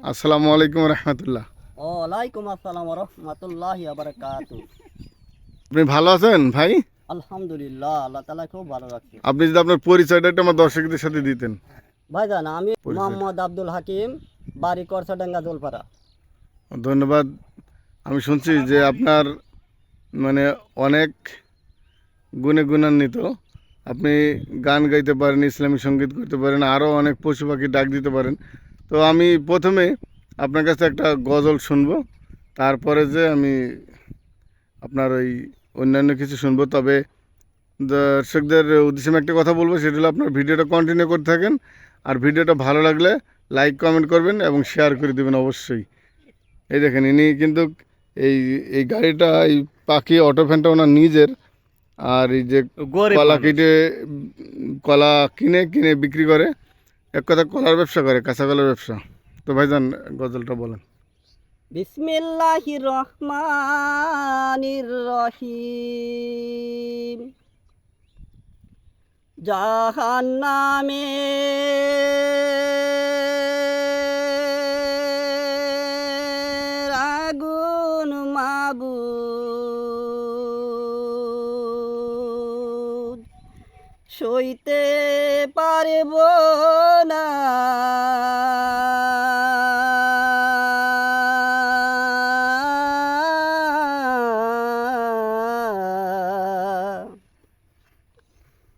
আসসালামু আলাইকুম রহমতুল্লাহ। ওয়ালাইকুম আসসালাম রহমতুল্লাহ আপনি ভালো আছেন ভাই? আলহামদুলিল্লাহ আল্লাহ খুব ভালো রাখছে। আপনি যদি আপনার পরিচয়টা একটু আমার দর্শকদের সাথে দিতেন। ভাইজান আমি মোহাম্মদ আব্দুল হাকিম বাড়ি দোলপাড়া ধন্যবাদ। আমি শুনছি যে আপনার মানে অনেক গুণে গুণান্বিত। আপনি গান গাইতে পারেন ইসলামী সংগীত করতে পারেন আরও অনেক পশু পাখি ডাক দিতে পারেন। তো আমি প্রথমে আপনার কাছে একটা গজল শুনব তারপরে যে আমি আপনার ওই অন্যান্য কিছু শুনব। তবে দর্শকদের উদ্দেশ্যে আমি একটা কথা বলব সেটা হলো আপনার ভিডিওটা কন্টিনিউ করতে থাকেন আর ভিডিওটা ভালো লাগলে লাইক কমেন্ট করবেন এবং শেয়ার করে দেবেন অবশ্যই। এই দেখেন ইনি কিন্তু এই এই গাড়িটা এই পাখি অটো ফ্যানটা ওনার নিজের আর এই যে কলা কেটে কলা কিনে কিনে বিক্রি করে এক কথা কলার ব্যবসা করে, কাঁচা কলার ব্যবসা। তো ভাই ভাইজান, গজলটা বলেন। বিসমিল্লাহির রহমানির রহিম জাহান্নামে সইতে পারব না।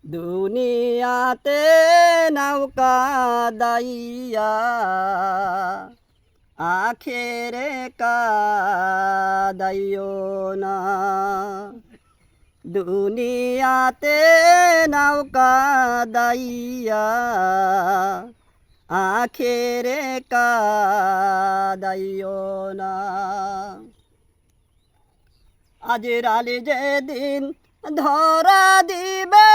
দুনিয়াতে নৌকা দাইয়া আখেরে কাদাইও না। দুনিয়াতে নৌকা দাইয়া, আখেরে কাদাইও না। আজের আলে যেদিন ধরা দিবে,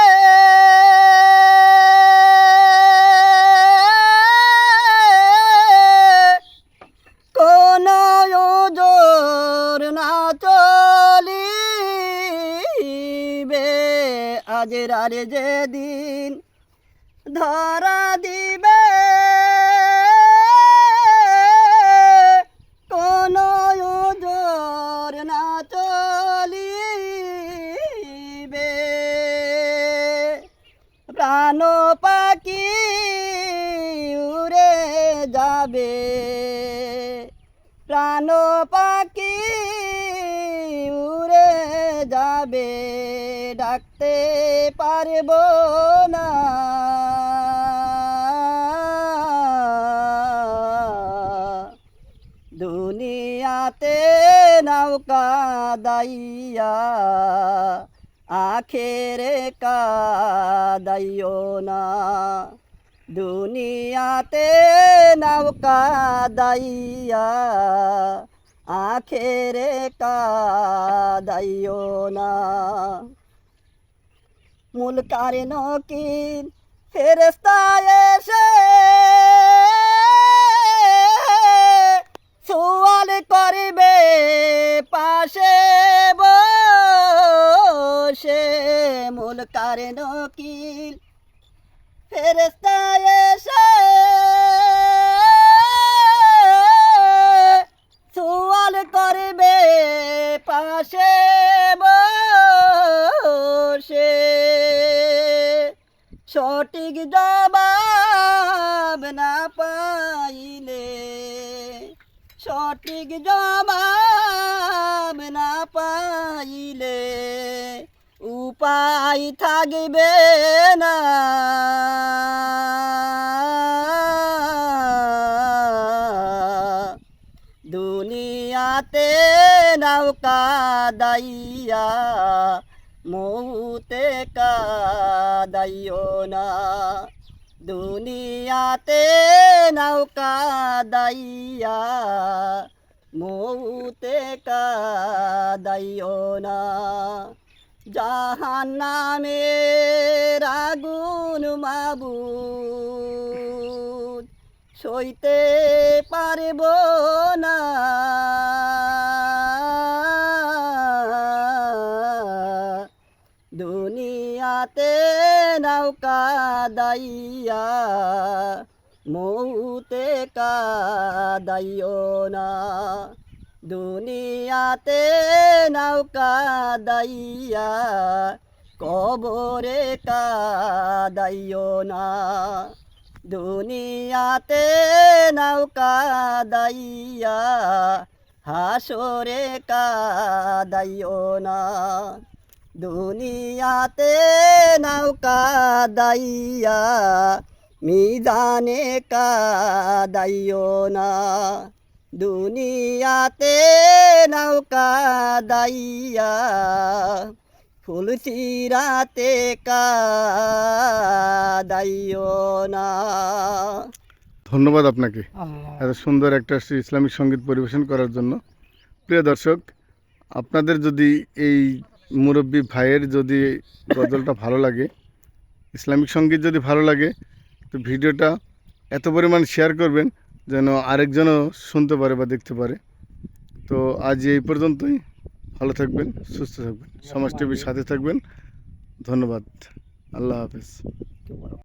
কোন জোর না চলিবে আজের আরে যেদিন ধরা দিবে, কোন জোর না চলিবে। প্রাণ পাখি উড়ে যাবে, প্রাণ পাখি উড়ে যাবে। ডাকতে পারব না। দুনিয়াতে নৌকা দাইয়া, আখেরে কাদাইও না। দুনিয়াতে নৌকা দাইয়া, আখেরে কাদাইও না। মূল কারণ কি ফেরস্তা এসে সোয়াল করবে পাশে বসে মূল কারণ কি ফেরস্তা সঠিক জবাব না পাইলে সঠিক জবাব না পাইলে উপায় থাকবে না। দুনিয়াতে নৌকা দাইয়া মৌতে কাদাইও না। দুনিয়াতে নৌকা দাইয়া মৌতে কাদাইও না। জাহান নামের আগুন মাবুদ, সইতে পারব না। দুনিয়াতে নৌকা দাইয়া, মৌতে কাদাইও না। দুনিয়াতে নৌকা দাইয়া, কবরে কাদাইও না। দুনিয়াতে নৌকা দাইয়া, হাসরে কাদাইও না। দুনিয়াতে নৌকা দাইয়া মিজানে কাদাইও না। দুনিয়াতে নৌকা দাইয়া ফুল চিরাতে কাদাইও না। ধন্যবাদ আপনাকে এত সুন্দর একটা ইসলামিক সংগীত পরিবেশন করার জন্য। প্রিয় দর্শক আপনাদের যদি এই মুরব্বী ভাইয়ের যদি গজলটা ভালো লাগে, ইসলামিক সংগীত যদি ভালো লাগে, তো ভিডিওটা এত পরিমাণ শেয়ার করবেন যেন আরেকজনও শুনতে পারে বা দেখতে পারে। তো আজ এই পর্যন্তই। ভালো থাকবেন, সুস্থ থাকবেন, সমাজ টিভির সাথে থাকবেন। ধন্যবাদ। আল্লাহ হাফেজ।